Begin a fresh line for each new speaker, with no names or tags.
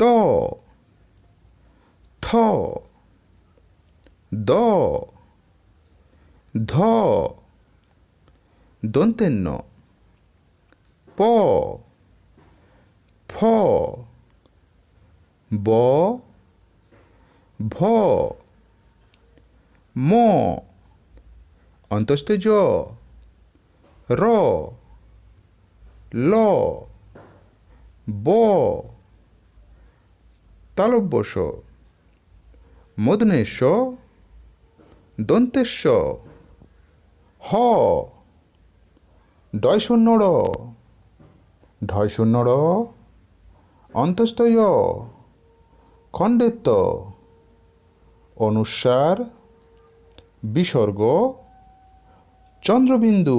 to, to, do, do. Donde no. Po, po, bo, bo, mo. Antes de yo. Ro, lo, bo. তালব্যস মদনেশ। দন্তেশ্ব হ। ডয় শূন্য র ঢয় শূন্য খণ্ডেত্ব অনুস্বার বিসর্গ। চন্দ্রবিন্দু।